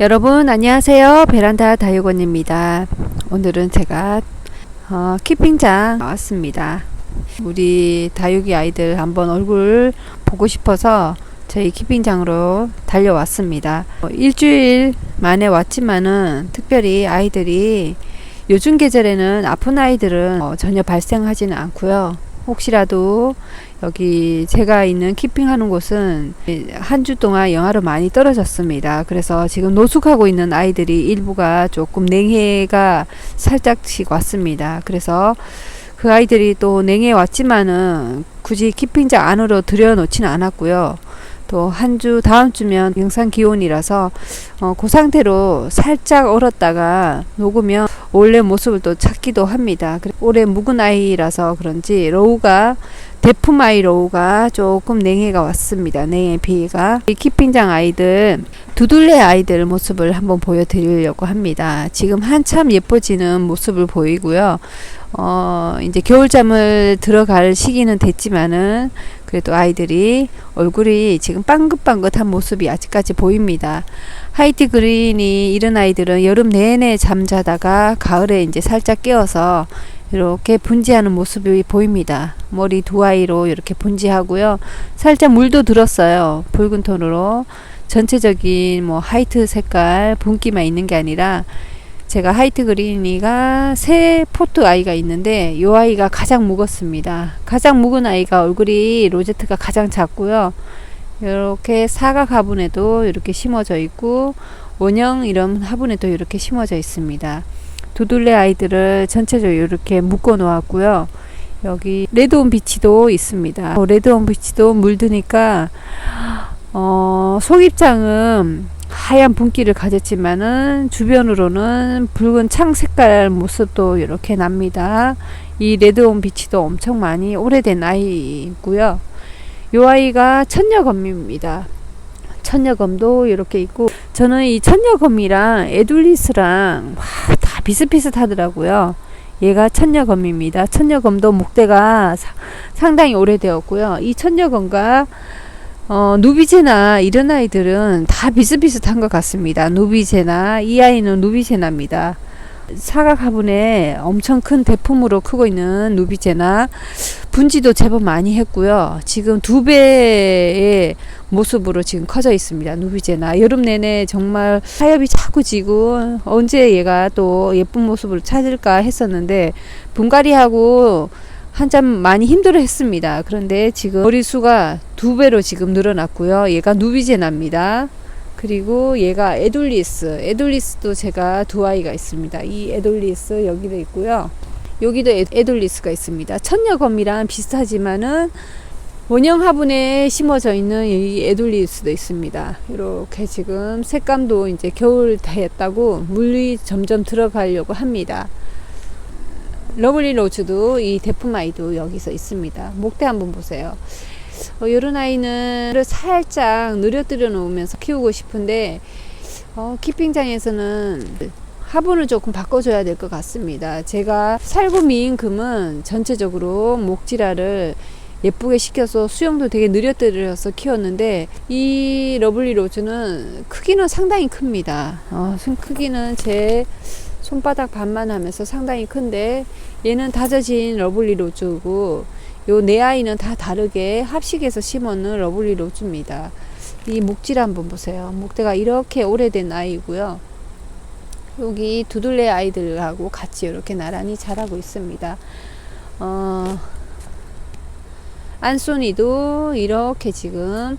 여러분 안녕하세요. 베란다 다육원입니다. 오늘은 제가 어, 키핑장 나왔습니다. 우리 다육이 아이들 한번 얼굴 보고 싶어서 저희 키핑장으로 달려왔습니다. 어, 일주일 만에 왔지만은 특별히 아이들이 요즘 계절에는 아픈 아이들은 어, 전혀 발생하지는 않고요 혹시라도 여기 제가 있는 키핑하는 곳은 한 주 동안 영하로 많이 떨어졌습니다. 그래서 지금 노숙하고 있는 아이들이 일부가 조금 냉해가 살짝씩 왔습니다. 그래서 그 아이들이 또 냉해 왔지만은 굳이 키핑장 안으로 들여놓지는 않았고요. 또 한 주 다음 주면 영상 기온이라서 어, 그 상태로 살짝 얼었다가 녹으면 원래 모습을 또 찾기도 합니다. 올해 묵은 아이라서 그런지 로우가 대품 아이 로우가 조금 냉해가 왔습니다. 냉해 비가 이 키핑장 아이들 두둘레 아이들 모습을 한번 보여드리려고 합니다. 지금 한참 예뻐지는 모습을 보이고요. 어, 이제 겨울잠을 들어갈 시기는 됐지만은 그래도 아이들이 얼굴이 지금 빵긋빵긋한 모습이 아직까지 보입니다. 하이트 그린이 이런 아이들은 여름 내내 잠자다가 가을에 이제 살짝 깨어서 이렇게 분지하는 모습이 보입니다. 머리 두 아이로 이렇게 분지하고요. 살짝 물도 들었어요. 붉은 톤으로 전체적인 뭐 하이트 색깔 분기만 있는 게 아니라 제가 하이트 그린이가 세 포트 아이가 있는데 이 아이가 가장 묵었습니다. 가장 묵은 아이가 얼굴이 로제트가 가장 작고요. 이렇게 사각 화분에도 이렇게 심어져 있고 원형 이런 화분에도 이렇게 심어져 있습니다. 두둘레 아이들을 전체적으로 이렇게 묶어 놓았고요. 여기 레드온 비치도 있습니다. 어, 레드온 비치도 물드니까 어, 속입장은 하얀 분기를 가졌지만은 주변으로는 붉은 창 색깔 모습도 이렇게 납니다. 이 레드온 비치도 엄청 많이 오래된 아이고요. 이 아이가 천녀검입니다. 천녀검도 이렇게 있고 저는 이 천녀검이랑 에둘리스랑 와, 다 비슷비슷하더라고요. 얘가 천녀검입니다. 천녀검도 목대가 사, 상당히 오래되었고요. 이 천녀검과 어, 누비제나 이런 아이들은 다 비슷비슷한 것 같습니다. 누비제나 이 아이는 누비제나입니다. 사각 화분에 엄청 큰 대품으로 크고 있는 누비제나 분지도 제법 많이 했고요. 지금 두 배의 모습으로 지금 커져 있습니다. 누비제나 여름 내내 정말 하엽이 자꾸 지고 언제 얘가 또 예쁜 모습을 찾을까 했었는데 분갈이하고 한참 많이 힘들어 했습니다. 그런데 지금 머리수가 두 배로 지금 늘어났고요. 얘가 누비제나입니다. 그리고 얘가 에돌리스. 에돌리스도 제가 두 아이가 있습니다. 이 에돌리스 여기도 있고요. 여기도 에돌리스가 있습니다. 천녀검이랑 비슷하지만은 원형 화분에 심어져 있는 이 에돌리스도 있습니다. 이렇게 지금 색감도 이제 겨울 됐다고 물이 점점 들어가려고 합니다. 러블리 로즈도 이 대품 아이도 여기서 있습니다. 목대 한번 보세요. 어, 이런 아이는 살짝 느려뜨려 놓으면서 키우고 싶은데 어, 키핑장에서는 화분을 조금 바꿔줘야 될 것 같습니다. 제가 살구 미인 금은 전체적으로 목지라를 예쁘게 시켜서 수영도 되게 느려뜨려서 키웠는데 이 러블리 로즈는 크기는 상당히 큽니다. 어, 크기는 제 손바닥 반만 하면서 상당히 큰데 얘는 다져진 러블리 로즈고 요 네 아이는 다 다르게 합식해서 심었는 러블리 로즈입니다. 이 목질 한번 보세요. 목대가 이렇게 오래된 아이고요. 여기 두둘레 아이들하고 같이 이렇게 나란히 자라고 있습니다. 어, 안소니도 이렇게 지금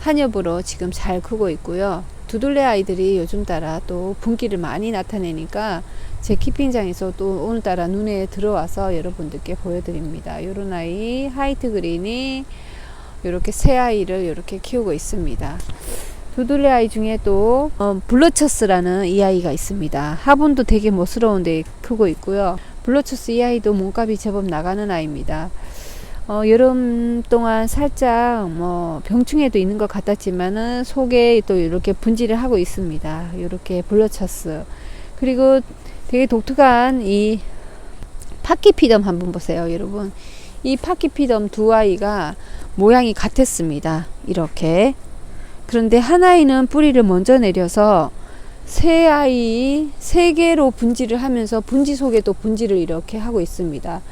한엽으로 지금 잘 크고 있고요. 두둘레 아이들이 요즘 따라 또 분기를 많이 나타내니까 제 키핑장에서 또 오늘따라 눈에 들어와서 여러분들께 보여드립니다. 요런 아이 하이트 그린이 이렇게 새 아이를 이렇게 키우고 있습니다. 두둘레 아이 중에 또 어, 블러처스라는 이 아이가 있습니다. 화분도 되게 멋스러운데 크고 있고요. 블러처스 이 아이도 몸값이 제법 나가는 아이입니다. 어, 여름 동안 살짝 뭐 병충해도 있는 것 같았지만은 속에 또 이렇게 분지를 하고 있습니다. 이렇게 블러처스 그리고 되게 독특한 이 파키피덤 한번 보세요, 여러분. 이 파키피덤 두 아이가 모양이 같았습니다. 이렇게. 그런데 한 아이는 뿌리를 먼저 내려서 새 아이 세 개로 분지를 하면서 분지 속에 또 분지를 이렇게 하고 있습니다.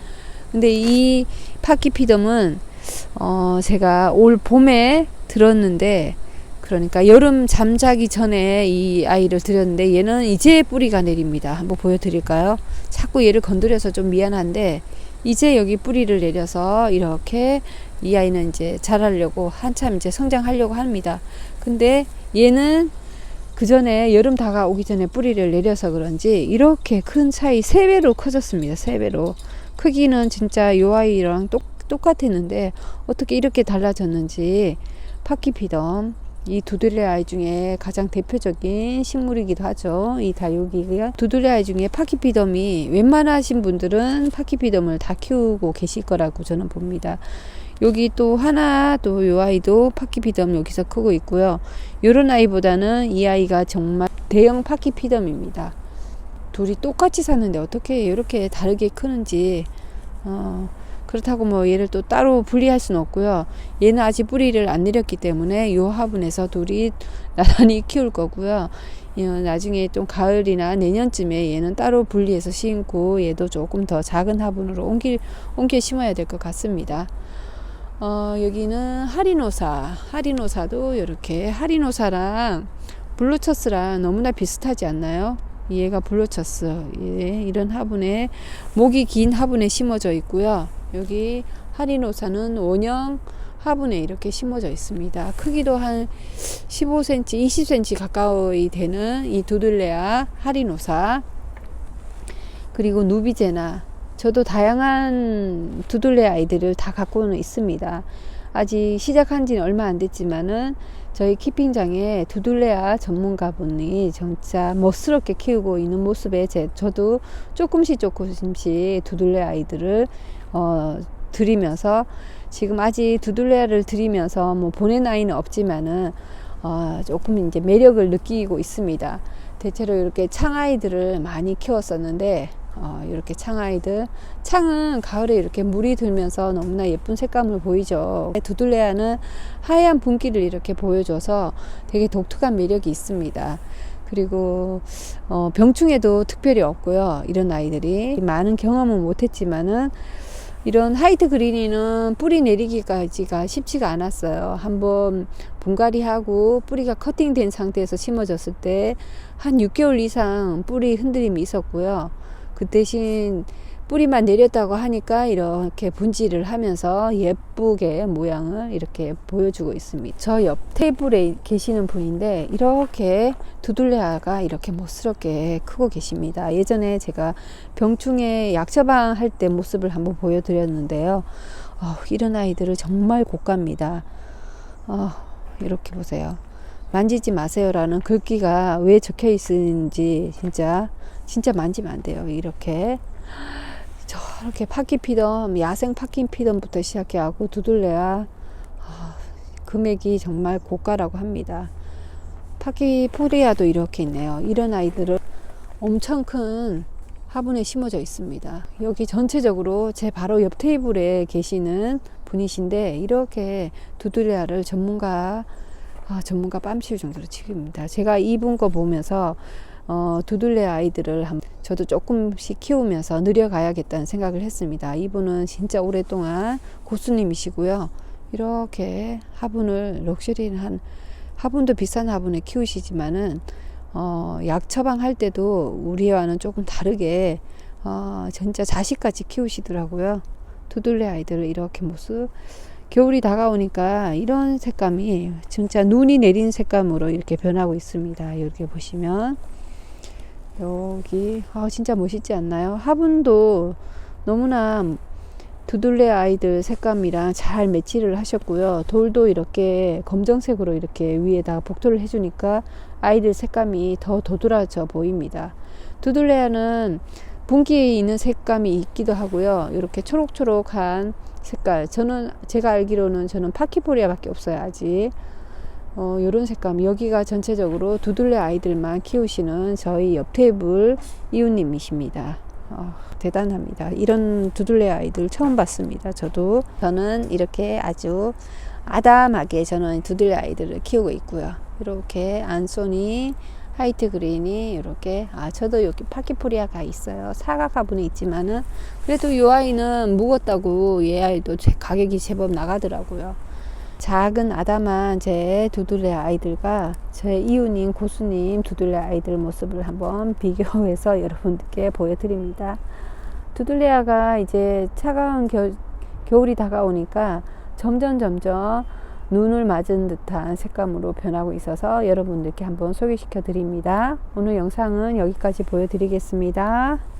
근데 이 파키피덤은 어 제가 올 봄에 들었는데 그러니까 여름 잠자기 전에 이 아이를 들였는데 얘는 이제 뿌리가 내립니다. 한번 보여드릴까요? 자꾸 얘를 건드려서 좀 미안한데 이제 여기 뿌리를 내려서 이렇게 이 아이는 이제 자라려고 한참 이제 성장하려고 합니다. 근데 얘는 그 전에 여름 다가오기 전에 뿌리를 내려서 그런지 이렇게 큰 차이 세 배로 커졌습니다. 세 배로 크기는 진짜 요 아이랑 똑 똑같았는데 어떻게 이렇게 달라졌는지 파키피덤 이 두들레 아이 중에 가장 대표적인 식물이기도 하죠. 이 다육이가 두들레 아이 중에 파키피덤이 웬만하신 분들은 파키피덤을 다 키우고 계실 거라고 저는 봅니다. 여기 또 하나 또 요 아이도 파키피덤 여기서 크고 있고요. 요런 아이보다는 이 아이가 정말 대형 파키피덤입니다. 둘이 똑같이 사는데 어떻게 이렇게 다르게 크는지 어, 그렇다고 뭐 얘를 또 따로 분리할 수는 없고요. 얘는 아직 뿌리를 안 내렸기 때문에 요 화분에서 둘이 나란히 키울 거고요. 어, 나중에 좀 가을이나 내년쯤에 얘는 따로 분리해서 심고 얘도 조금 더 작은 화분으로 옮길, 옮겨 심어야 될 것 같습니다. 어, 여기는 하리노사. 하리노사도 이렇게 하리노사랑 블루처스랑 너무나 비슷하지 않나요? 얘가 블루처스. 예, 이런 화분에 목이 긴 화분에 심어져 있고요. 여기 하리노사는 원형 화분에 이렇게 심어져 있습니다. 크기도 한 15cm, 20cm 가까이 되는 이 두들레아 하리노사 그리고 누비제나 저도 다양한 두들레 아이들을 다 갖고는 있습니다. 아직 시작한 지는 얼마 안 됐지만은 저희 키핑장에 두들레아 전문가분이 진짜 멋스럽게 키우고 있는 모습에 제, 저도 조금씩 조금씩 두들레 아이들을 어, 드리면서 지금 아직 두들레아를 드리면서 뭐 보낸 아이는 없지만은 어, 조금 이제 매력을 느끼고 있습니다. 대체로 이렇게 창아이들을 많이 키웠었는데 어, 이렇게 창아이들 창은 가을에 이렇게 물이 들면서 너무나 예쁜 색감을 보이죠 두들레아는 하얀 분기를 이렇게 보여줘서 되게 독특한 매력이 있습니다 그리고 어, 병충해도 특별히 없고요 이런 아이들이 많은 경험은 못했지만은 이런 하이트 그린이는 뿌리 내리기까지가 쉽지가 않았어요. 한번 분갈이하고 뿌리가 커팅된 상태에서 심어졌을 때 한 6개월 이상 뿌리 흔들림이 있었고요. 그 대신 뿌리만 내렸다고 하니까 이렇게 분지를 하면서 예쁘게 모양을 이렇게 보여주고 있습니다. 저 옆 테이블에 계시는 분인데 이렇게 두들레아가 이렇게 멋스럽게 크고 계십니다. 예전에 제가 병충해 약 처방할 때 모습을 한번 보여드렸는데요. 어, 이런 아이들을 정말 고갑니다. 어, 이렇게 보세요. 만지지 마세요라는 글귀가 왜 적혀 있는지 진짜 진짜 만지면 안 돼요. 이렇게 저렇게 파키피덤 야생 파키피덤부터 시작해 하고 두들레야 아, 금액이 정말 고가라고 합니다. 파키 포리아도 이렇게 있네요. 이런 아이들을 엄청 큰 화분에 심어져 있습니다. 여기 전체적으로 제 바로 옆 테이블에 계시는 분이신데 이렇게 두들레아를 전문가 아, 전문가 빰칠 정도로 지금입니다. 제가 이분 거 보면서 어, 두들레 아이들을 한, 저도 조금씩 키우면서 느려가야겠다는 생각을 했습니다. 이분은 진짜 오랫동안 고수님이시고요. 이렇게 화분을 럭셔리한 화분도 비싼 화분에 키우시지만은 어, 약 처방할 때도 우리와는 조금 다르게 어, 진짜 자식같이 키우시더라고요. 두들레 아이들을 이렇게 모습 겨울이 다가오니까 이런 색감이 진짜 눈이 내린 색감으로 이렇게 변하고 있습니다. 이렇게 보시면 여기 아 진짜 멋있지 않나요? 화분도 너무나 두들레 아이들 색감이랑 잘 매치를 하셨고요. 돌도 이렇게 검정색으로 이렇게 위에다 복도를 해주니까 아이들 색감이 더 도드라져 보입니다. 두들레아는 분기에 있는 색감이 있기도 하고요. 이렇게 초록초록한 색깔. 저는 제가 알기로는 저는 파키포리아밖에 없어요 아직. 어, 요런 색감. 여기가 전체적으로 두들레 아이들만 키우시는 저희 옆 테이블 이웃님이십니다. 어, 대단합니다. 이런 두들레 아이들 처음 봤습니다 저도. 저는 이렇게 아주 아담하게 저는 두들레 아이들을 키우고 있고요. 이렇게 안소니 화이트 그린이 이렇게 아 저도 여기 파키포리아가 있어요. 사과 가분이 있지만은 그래도 이 아이는 묵었다고 얘 아이도 제 가격이 제법 나가더라고요 작은 아담한 제 두들레 아이들과 제 이웃님 고수님 두들레 아이들 모습을 한번 비교해서 여러분들께 보여드립니다 두들레아가 이제 차가운 겨, 겨울이 다가오니까 점점 점점 눈을 맞은 듯한 색감으로 변하고 있어서 여러분들께 한번 소개시켜 드립니다. 오늘 영상은 여기까지 보여드리겠습니다.